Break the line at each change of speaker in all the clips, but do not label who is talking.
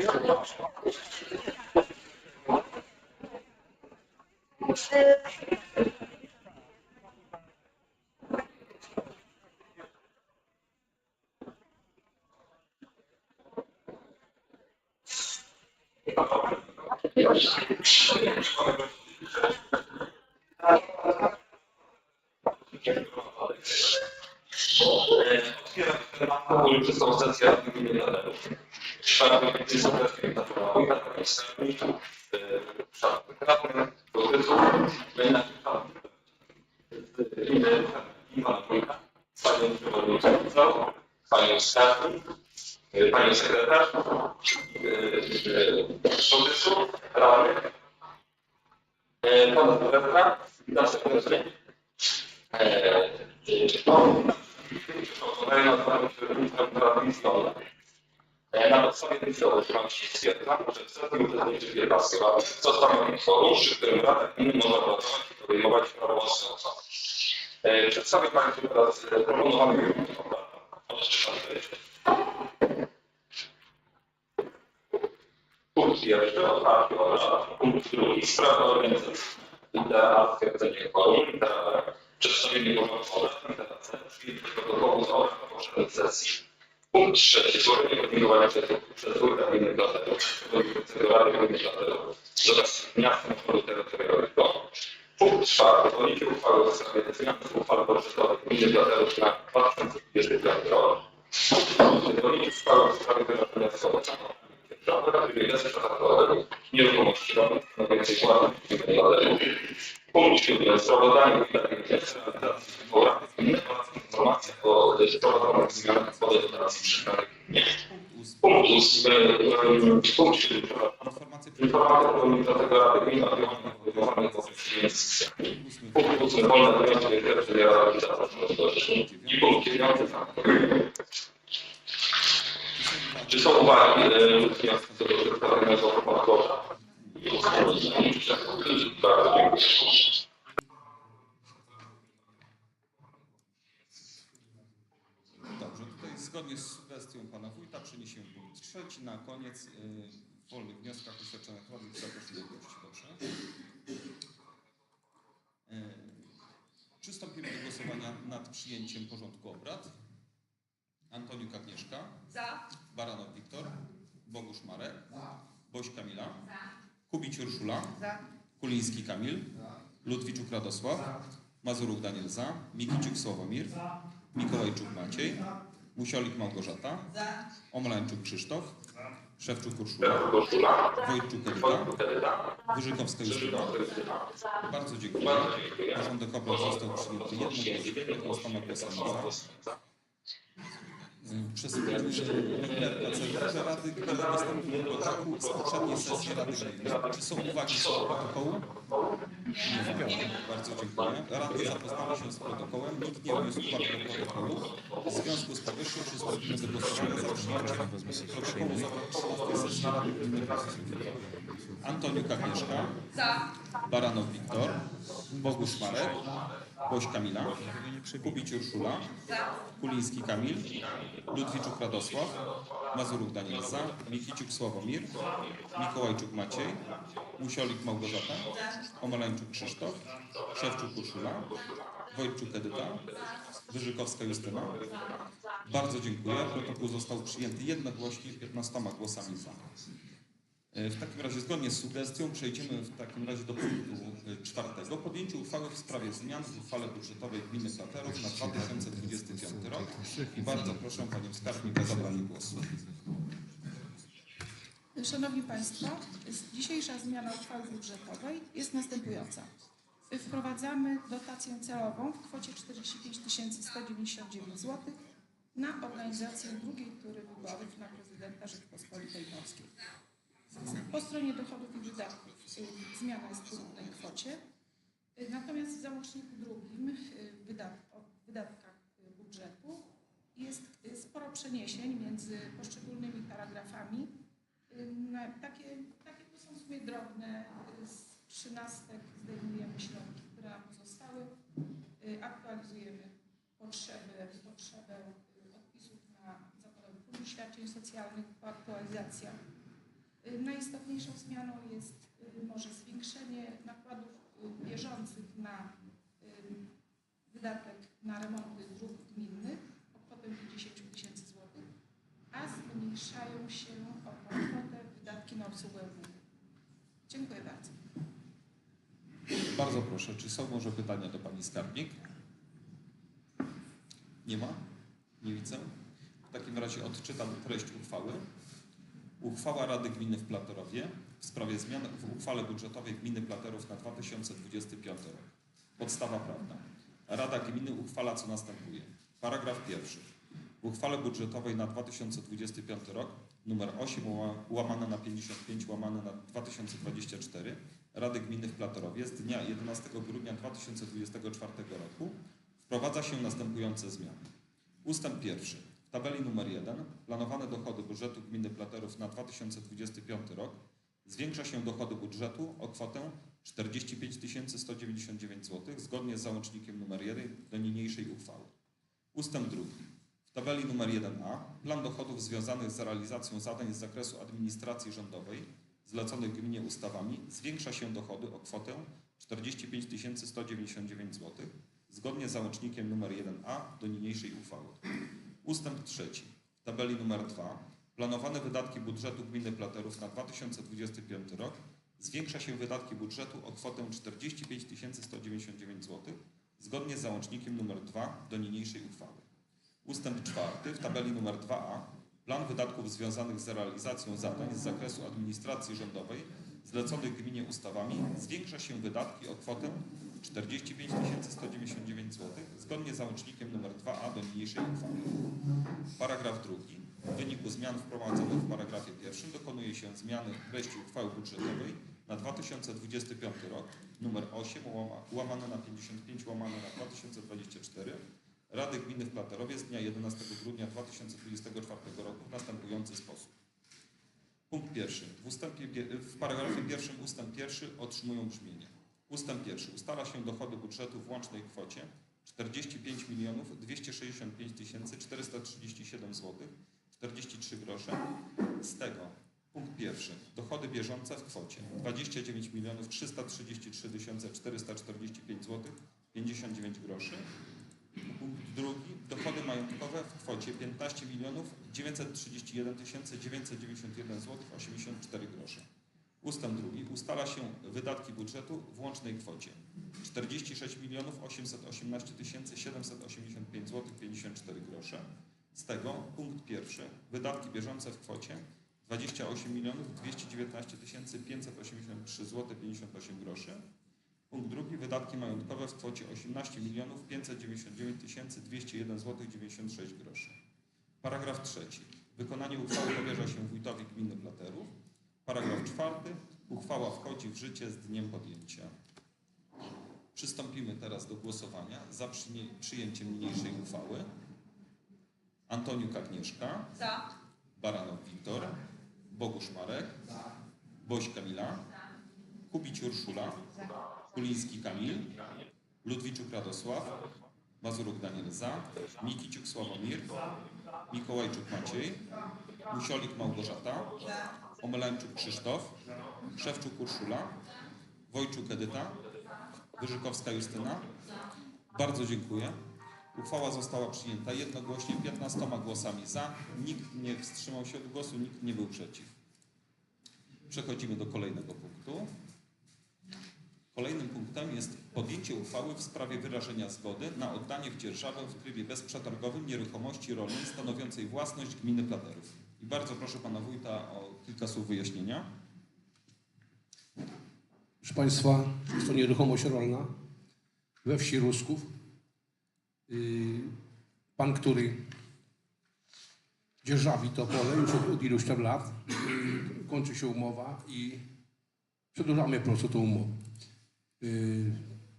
Thank you. Szanowni Państwo, Zapraszam na Prawo, na Komisji, Szanowny Radny, Sołtysów, na Gminy Iwana Wójta, Panią Przewodniczącą, Panią Skarbnik, Panią Sekretarz, Sołtysów, Radnych, Pana Dyrektora, Witam serdecznie. Na podstawie tej informacji stwierdzam, że w Centrum Uczestniczych Wielkowskiego zostaną forum, przy którym Rada Gminy może pracować i podejmować prawomocne Przedstawię Państwu teraz e, proponowany treść. Punkt pierwszy, otwarcie obrad. Punkt drugi, sprawa organizacji. Litera A, stwierdzenie forum. Litera przedstawienie porządku obrad. Litera C, przyjęcie protokołu z obrad poprzedniej sesji. Punkt trzeci, złożenie podejmowania przez przez wójta gminy Glatero, przewodniczącego Rady Gminy Glatero, oraz miasta Moru Terytorialnego. Punkt czwarty, podjęcie uchwały w sprawie zmian w uchwale budżetowej gminy Glatero na 2025 rok. Podjęcie uchwały w sprawie wyrażenia wschodzenia Rady Gminy Glatero nieruchomości rolnych stanowiącej własność gminy Glatero. Punkt siódmy, sprawozdanie gminy realizacji Rady Gminy oraz informacja o wprowadzonych zmianach w przyznanych gminie. Punkt ósmy, punkt siódmy.
Informacje
Informacja Przewodniczącego Rady Gminy o działaniach podejmowanych w okresie Punkt ósmy, wolne wnioski pierwszy ja realizacji I punkt dziewiąty, tak. Czy są uwagi e, do przedstawionego prokuratora? Bardzo dziękuję.
Dobrze, tutaj zgodnie z sugestią pana wójta przeniesiemy punkt trzeci. Na koniec y, w wolnych wnioskach uświadczonych radnych zaproszenia do gości. Dobrze. Y, Przystąpimy do głosowania nad przyjęciem porządku obrad. Antoniuk Agnieszka,
Za.
Baranow Wiktor, Bogusz Marek, Boś Kamila, Kubić Urszula,
Za.
Kuliński Kamil, Ludwiczuk Radosław, Mazuruk Daniel Za, Mikiciuk Sławomir, Mikołajczuk Maciej, Musiolik Małgorzata,
Za.
Omlańczuk Krzysztof, Szewczuk Urszula,
Koszula,
Wojtczuk Edyta, Wyżykowska Justyna. Bardzo dziękuję.
Bardzo dziękuję.
Porządek obrad został przyjęty jednogłośnie, 15 głosami za. RKC, że Rady Gminy dostępny do protokół z poprzedniej sesji Rady Gminy. Czy są uwagi do protokołu? Nie. Bardzo dziękuję. Rady zapoznały się z protokołem. Nikt nie wniósł uwag do protokołu. W związku z powyższym przystąpimy do głosowania za przyjęciem protokołu z 13 sesji Rady Gminy. Antoniuk Agnieszka,
Za.
Baranow Wiktor, Bogusz Marek, Boś Kamila, Kubić Urszula,
Za.
Kuliński Kamil, Ludwiczuk Radosław, Mazuruk Daniel Za, Mikiciuk Sławomir, Mikołajczuk Maciej, Musiolik Małgorzata, Omalańczuk Krzysztof, Szewczuk Urszula, Wojtczuk Edyta, Wyżykowska Justyna. Bardzo dziękuję. Protokół został przyjęty jednogłośnie 15 głosami za. E, W takim razie zgodnie z sugestią przejdziemy w takim razie do punktu e, czwartego. Podjęcie uchwały w sprawie zmian w uchwale budżetowej gminy Platerów na 2025 rok. I bardzo proszę panią skarbnik o zabranie głosu.
Szanowni Państwo, dzisiejsza zmiana uchwały budżetowej jest następująca. Wprowadzamy dotację celową w kwocie 45 199 zł na organizację drugiej tury wyborów na prezydenta Rzeczpospolitej Polskiej. Po stronie dochodów i wydatków y, zmiana jest w podobnej kwocie. Y, Natomiast w załączniku drugim y, o wydatkach budżetu jest sporo przeniesień między poszczególnymi paragrafami. Takie, takie to są w sumie drobne. Z trzynastek zdejmujemy środki, które nam zostały. Y, Aktualizujemy potrzebę, potrzebę odpisów na Zakładowy Fundusz Świadczeń Socjalnych po aktualizacjach. Y, Najistotniejszą zmianą jest y, może zwiększenie nakładów y, bieżących na wydatek na remonty dróg gminnych o kwotę 50 tysięcy złotych, a zmniejszają się o kwotę wydatki na obsługę gminy. Dziękuję bardzo.
Bardzo proszę, czy są może pytania do Pani Skarbnik? Nie ma? Nie widzę. W takim razie odczytam treść uchwały. Uchwała Rady Gminy w Platorowie w sprawie zmian w uchwale budżetowej Gminy Platerów na 2025 rok. Podstawa prawna. Rada Gminy uchwala co następuje. Paragraf pierwszy. W uchwale budżetowej na 2025 rok numer 8 ła- łamane na 55 łamane na 2024 Rady Gminy w Platorowie z dnia 11 grudnia 2024 roku wprowadza się następujące zmiany. Ustęp pierwszy. W tabeli numer 1 planowane dochody budżetu Gminy Platerów na 2025 rok zwiększa się dochody budżetu o kwotę 45 199 zł zgodnie z załącznikiem numer 1 do niniejszej uchwały. Ustęp drugi. W tabeli numer 1a plan dochodów związanych z realizacją zadań z zakresu administracji rządowej zleconych gminie ustawami zwiększa się dochody o kwotę 45 199 zł zgodnie z załącznikiem numer 1a do niniejszej uchwały. Ustęp trzeci. W tabeli numer 2 planowane wydatki budżetu gminy Platerów na 2025 rok zwiększa się wydatki budżetu o kwotę 45 199 zł zgodnie z załącznikiem numer 2 do niniejszej uchwały. Ustęp czwarty w tabeli numer 2a plan wydatków związanych z realizacją zadań z zakresu administracji rządowej zleconych gminie ustawami zwiększa się wydatki o kwotę 45 199 zł zgodnie z załącznikiem numer 2a do niniejszej uchwały. Paragraf drugi. W wyniku zmian wprowadzonych w paragrafie pierwszym dokonuje się zmiany treści uchwały budżetowej na 2025 rok numer 8 łama- łamane na 55 łamane na 2024 Rady Gminy w Platerowie z dnia 11 grudnia 2024 roku w następujący sposób. Punkt pierwszy. W, ustępie, pie- w paragrafie pierwszym ustęp pierwszy otrzymują brzmienie. Ustęp pierwszy. Ustala się dochody budżetu w łącznej kwocie 45 milionów 265 437 zł 43 grosze. Z tego punkt pierwszy. Dochody bieżące w kwocie 29 milionów 333 445 zł 59 groszy. Punkt drugi. Dochody majątkowe w kwocie 15 milionów 931 991 zł 84 grosze. Ustęp drugi. Ustala się wydatki budżetu w łącznej kwocie 46 milionów 818 785 zł 54 grosze. Z tego punkt pierwszy. Wydatki bieżące w kwocie 28 milionów 219 583 zł 58 groszy. Punkt drugi. Wydatki majątkowe w kwocie 18 milionów 599 201 zł 96 groszy. Paragraf trzeci. Wykonanie uchwały powierza się wójtowi gminy Platerów. Paragraf czwarty. Uchwała wchodzi w życie z dniem podjęcia. Przystąpimy teraz do głosowania za przyjęcie- przyjęciem niniejszej uchwały. Antoniuk Agnieszka.
Za.
Baranow Wiktor. Bogusz Marek. Boś Kamila. Kubić Urszula. Kuliński Kamil. Ludwiczuk Radosław. Mazuruk Daniel Za. Mikiciuk Sławomir. Mikołajczuk Maciej. Musiolik Małgorzata. Omelańczuk Krzysztof. Szewczuk Urszula. Wojczuk Edyta. Wyżykowska Justyna. Bardzo dziękuję. Uchwała została przyjęta jednogłośnie 15 głosami za. Nikt nie wstrzymał się od głosu, nikt nie był przeciw. Przechodzimy do kolejnego punktu. Kolejnym punktem jest podjęcie uchwały w sprawie wyrażenia zgody na oddanie w dzierżawę w trybie bezprzetargowym nieruchomości rolnej stanowiącej własność gminy Platerów. I bardzo proszę pana wójta o kilka słów wyjaśnienia.
Proszę Państwa, jest to nieruchomość rolna we wsi Rusków. Yy, Pan, który dzierżawi to pole już od, iluś tam lat, yy, kończy się umowa i przedłużamy po prostu tą umowę. Yy,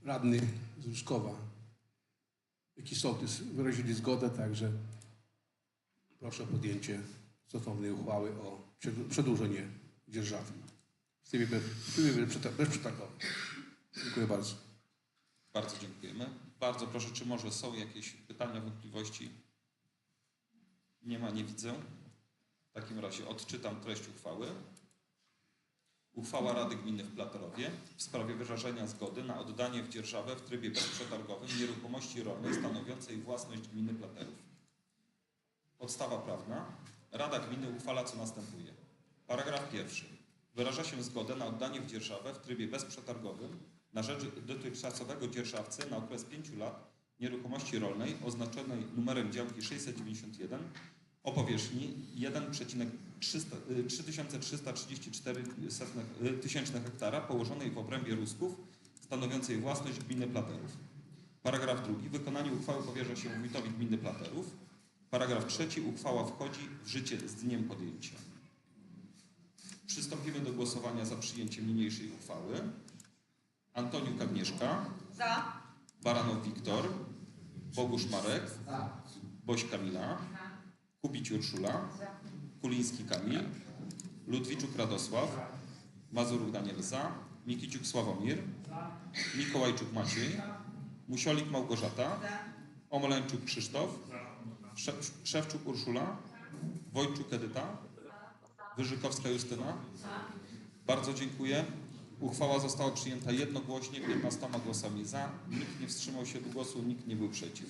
Radny z Ruszkowa, jaki sołtys, wyrazili zgodę, także proszę o podjęcie stosownej uchwały o przedłu- przedłużenie dzierżawy. W trybie w trybie bezprzetar- bezprzetargowym. Dziękuję bardzo.
Bardzo dziękujemy. Bardzo proszę, czy może są jakieś pytania, wątpliwości? Nie ma, nie widzę. W takim razie odczytam treść uchwały. Uchwała Rady Gminy w Platerowie w sprawie wyrażenia zgody na oddanie w dzierżawę w trybie bezprzetargowym nieruchomości rolnej stanowiącej własność gminy Platerów. Podstawa prawna. Rada Gminy uchwala co następuje. Paragraf pierwszy. Wyraża się zgodę na oddanie w dzierżawę w trybie bezprzetargowym na rzecz dotychczasowego dzierżawcy na okres 5 lat nieruchomości rolnej oznaczonej numerem działki 691 o powierzchni 1,3334 tysięczne hektara położonej w obrębie Rusków stanowiącej własność gminy Platerów. Paragraf drugi. Wykonanie uchwały powierza się wójtowi gminy Platerów. Paragraf trzeci. Uchwała wchodzi w życie z dniem podjęcia. Przystąpimy do głosowania za przyjęciem niniejszej uchwały. Antoniuk Agnieszka.
Za.
Baranow Wiktor. Bogusz Marek. Boś Kamila. Kubić Urszula. Kuliński Kamil. Ludwiczuk Radosław. Mazuruk Daniel Za. Mikiciuk Sławomir. Mikołajczuk Maciej. Musiolik Małgorzata. Omoleńczuk Krzysztof. Sze- Szewczuk Urszula. Wojczuk Edyta. Wyżykowska Justyna. Bardzo dziękuję. Uchwała została przyjęta jednogłośnie, 15 głosami za. Nikt nie wstrzymał się do głosu, nikt nie był przeciw.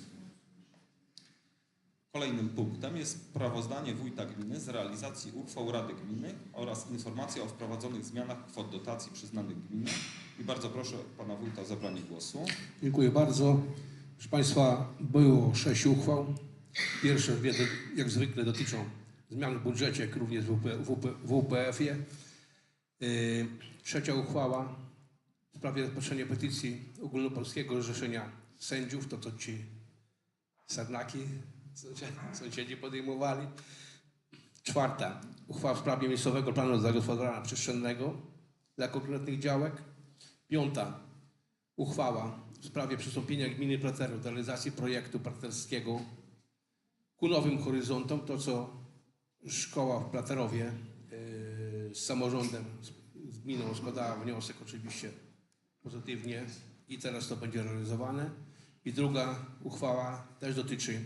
Kolejnym punktem jest sprawozdanie wójta gminy z realizacji uchwał Rady Gminy oraz informacja o wprowadzonych zmianach kwot dotacji przyznanych gminie. I bardzo proszę pana wójta o zabranie głosu.
Dziękuję bardzo. Proszę Państwa, było sześć uchwał. Pierwsze dwie, do- jak zwykle, dotyczą zmian w budżecie, jak również w, UP, w, UP, w UPF-ie. Yy, trzecia uchwała w sprawie rozpatrzenia petycji Ogólnopolskiego Zrzeszenia Sędziów, to co ci sarnaki sąsiedzi podejmowali. Czwarta uchwała w sprawie miejscowego planu zagospodarowania przestrzennego dla konkretnych działek. Piąta uchwała w sprawie przystąpienia gminy Platerów do realizacji projektu partnerskiego ku nowym horyzontom. To, co szkoła w Platerowie yy, z samorządem, z gminą składała wniosek oczywiście pozytywnie i teraz to będzie realizowane. I druga uchwała też dotyczy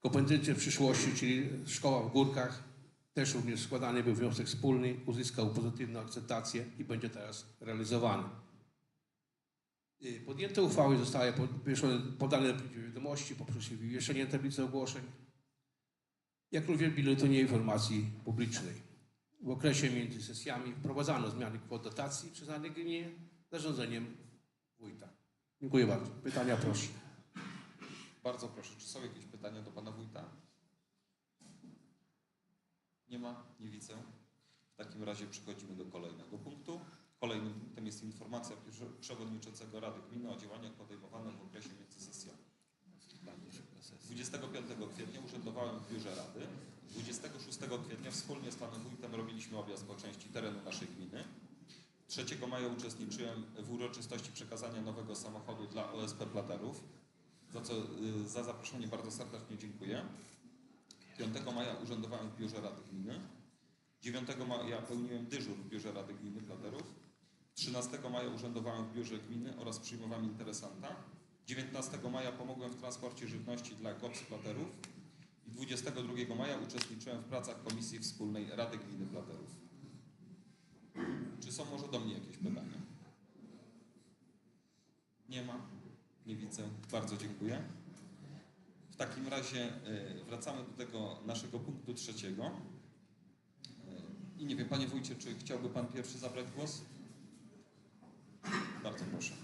kompetencji w przyszłości, czyli szkoła w Górkach. Też również składany był wniosek wspólny, uzyskał pozytywną akceptację i będzie teraz realizowany. Y, Podjęte uchwały zostały podane do wiadomości poprzez wywieszenie tablicy ogłoszeń, jak również Biuletynie Informacji Publicznej. W okresie między sesjami wprowadzano zmiany kwot dotacji przyznanych gminie zarządzeniem wójta. Dziękuję bardzo. Pytania proszę.
Bardzo proszę, czy są jakieś pytania do pana wójta? Nie ma, nie widzę. W takim razie przechodzimy do kolejnego punktu. Kolejnym punktem jest informacja przewodniczącego Rady Gminy o działaniach podejmowanych w okresie między sesjami. 25 kwietnia urzędowałem w biurze Rady. 26 kwietnia wspólnie z panem wójtem robiliśmy objazd po części terenu naszej gminy. 3 maja uczestniczyłem w uroczystości przekazania nowego samochodu dla OSP Platerów, za co y, za zaproszenie bardzo serdecznie dziękuję. 5 maja urzędowałem w biurze Rady Gminy. 9 maja pełniłem dyżur w biurze Rady Gminy Platerów. 13 maja urzędowałem w biurze gminy oraz przyjmowałem interesanta. 19 maja pomogłem w transporcie żywności dla GOPS Platerów. I 22 maja uczestniczyłem w pracach Komisji Wspólnej Rady Gminy Platerów. Czy są może do mnie jakieś pytania? Nie ma? Nie widzę. Bardzo dziękuję. W takim razie y, wracamy do tego naszego punktu trzeciego. Y, I nie wiem, panie wójcie, czy chciałby pan pierwszy zabrać głos? Bardzo proszę.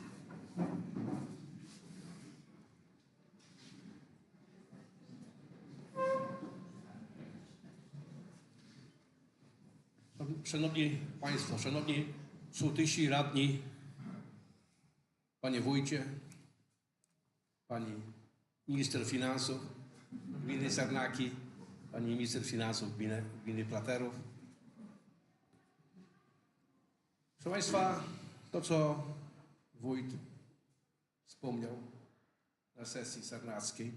Szanowni Państwo, Szanowni sołtysi, radni, Panie Wójcie, Pani Minister Finansów Gminy Sarnaki, Pani Minister Finansów Gminy, gminy Platerów. Proszę Państwa, to co Wójt wspomniał na sesji sarnackiej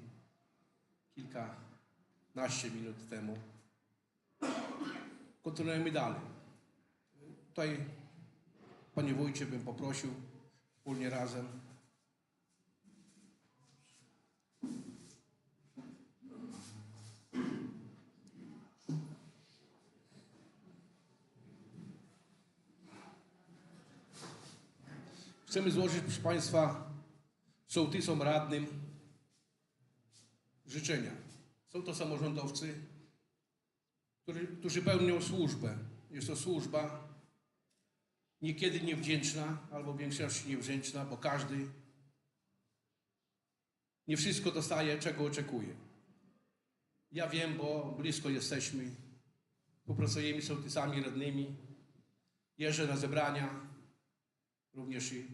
kilkanaście minut temu, kontynuujemy dalej. Tutaj, Panie Wójcie, bym poprosił wspólnie razem Chcemy złożyć, proszę Państwa, sołtysom radnym życzenia. Są to samorządowcy, którzy, którzy pełnią służbę. Jest to służba niekiedy niewdzięczna, albo w większości niewdzięczna, bo każdy nie wszystko dostaje, czego oczekuje. Ja wiem, bo blisko jesteśmy, współpracujemy z sołtysami radnymi, jeżdżę na zebrania, również i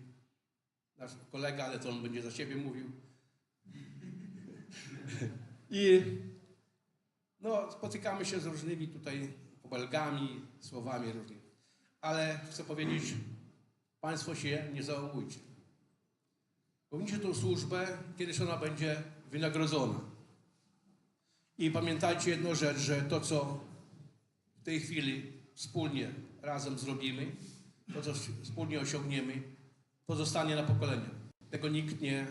nasz kolega, ale to on będzie za siebie mówił. I no, spotykamy się z różnymi tutaj obelgami, słowami różnymi. Ale chcę powiedzieć, Państwo się nie załamujcie. Powinniście tą służbę, kiedyś ona będzie wynagrodzona. I pamiętajcie jedną rzecz, że to, co w tej chwili wspólnie razem zrobimy, to, co wspólnie osiągniemy, to zostanie na pokolenia. Tego nikt nie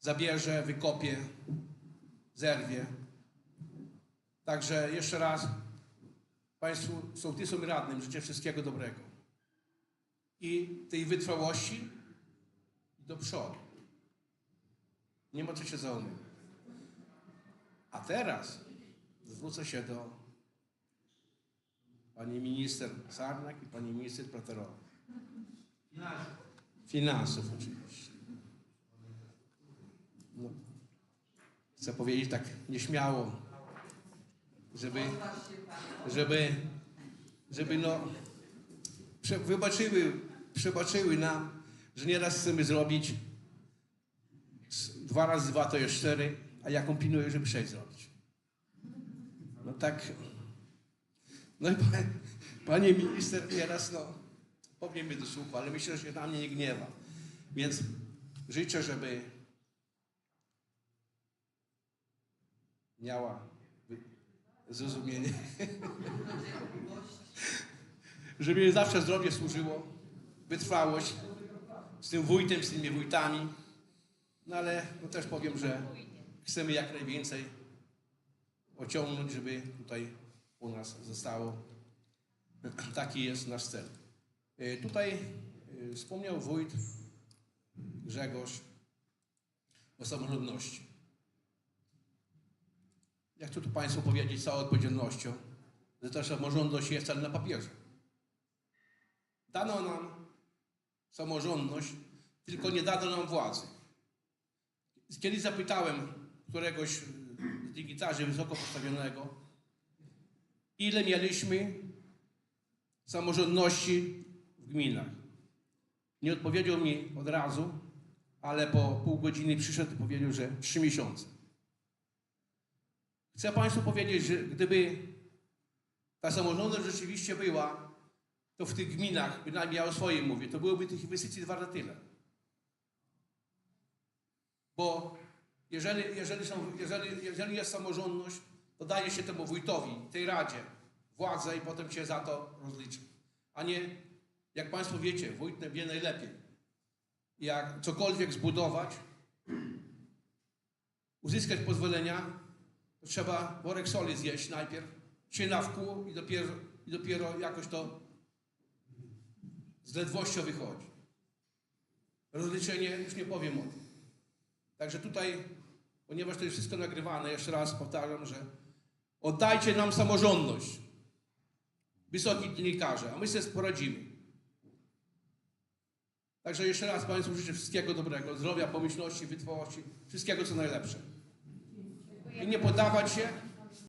zabierze, wykopie, zerwie. Także jeszcze raz Państwu sołtysom i radnym życzę wszystkiego dobrego. I tej wytrwałości do przodu. Nie ma co się załamywać. A teraz zwrócę się do pani minister Sarnak i pani minister Platerowa. Finansów oczywiście. No, chcę powiedzieć tak nieśmiało, żeby, żeby, żeby no, prze, wybaczyły, przebaczyły nam, że nieraz chcemy zrobić dwa razy dwa to jest cztery, a ja kombinuję, żeby sześć zrobić. No tak. No i pa, panie minister nieraz, no, powiem mi do słuchu, ale myślę, że na mnie nie gniewa. Więc życzę, żeby miała zrozumienie. żeby jej zawsze zdrowie służyło, wytrwałość z tym wójtem, z tymi wójtami. No ale no też powiem, że chcemy jak najwięcej ociągnąć, żeby tutaj u nas zostało. Taki jest nasz cel. E, Tutaj e, wspomniał wójt Grzegorz o samorządności. Ja chcę tu Państwu powiedzieć z całą odpowiedzialnością, że ta samorządność jest wcale na papierze. Dano nam samorządność, tylko nie dano nam władzy. Kiedyś zapytałem któregoś z dygnitarzy wysoko postawionego, ile mieliśmy samorządności w gminach. Nie odpowiedział mi od razu, ale po pół godziny przyszedł i powiedział, że trzy miesiące. Chcę Państwu powiedzieć, że gdyby ta samorządność rzeczywiście była, to w tych gminach, bynajmniej ja o swoim mówię, to byłoby tych inwestycji dwa razy tyle. Bo jeżeli, jeżeli, są, jeżeli, jeżeli jest samorządność, to daje się temu wójtowi, tej radzie władzę i potem się za to rozliczy. A nie, jak Państwo wiecie, wójt wie najlepiej. Jak cokolwiek zbudować, uzyskać pozwolenia, to trzeba worek soli zjeść najpierw, się na wkół i dopiero, i dopiero jakoś to z ledwością wychodzi. Rozliczenie, już nie powiem o tym. Także tutaj, ponieważ to jest wszystko nagrywane, jeszcze raz powtarzam, że oddajcie nam samorządność, wysoki dziennikarze, a my sobie poradzimy. Także jeszcze raz Państwu życzę wszystkiego dobrego, zdrowia, pomyślności, wytrwałości, wszystkiego co najlepsze. I nie poddawać się,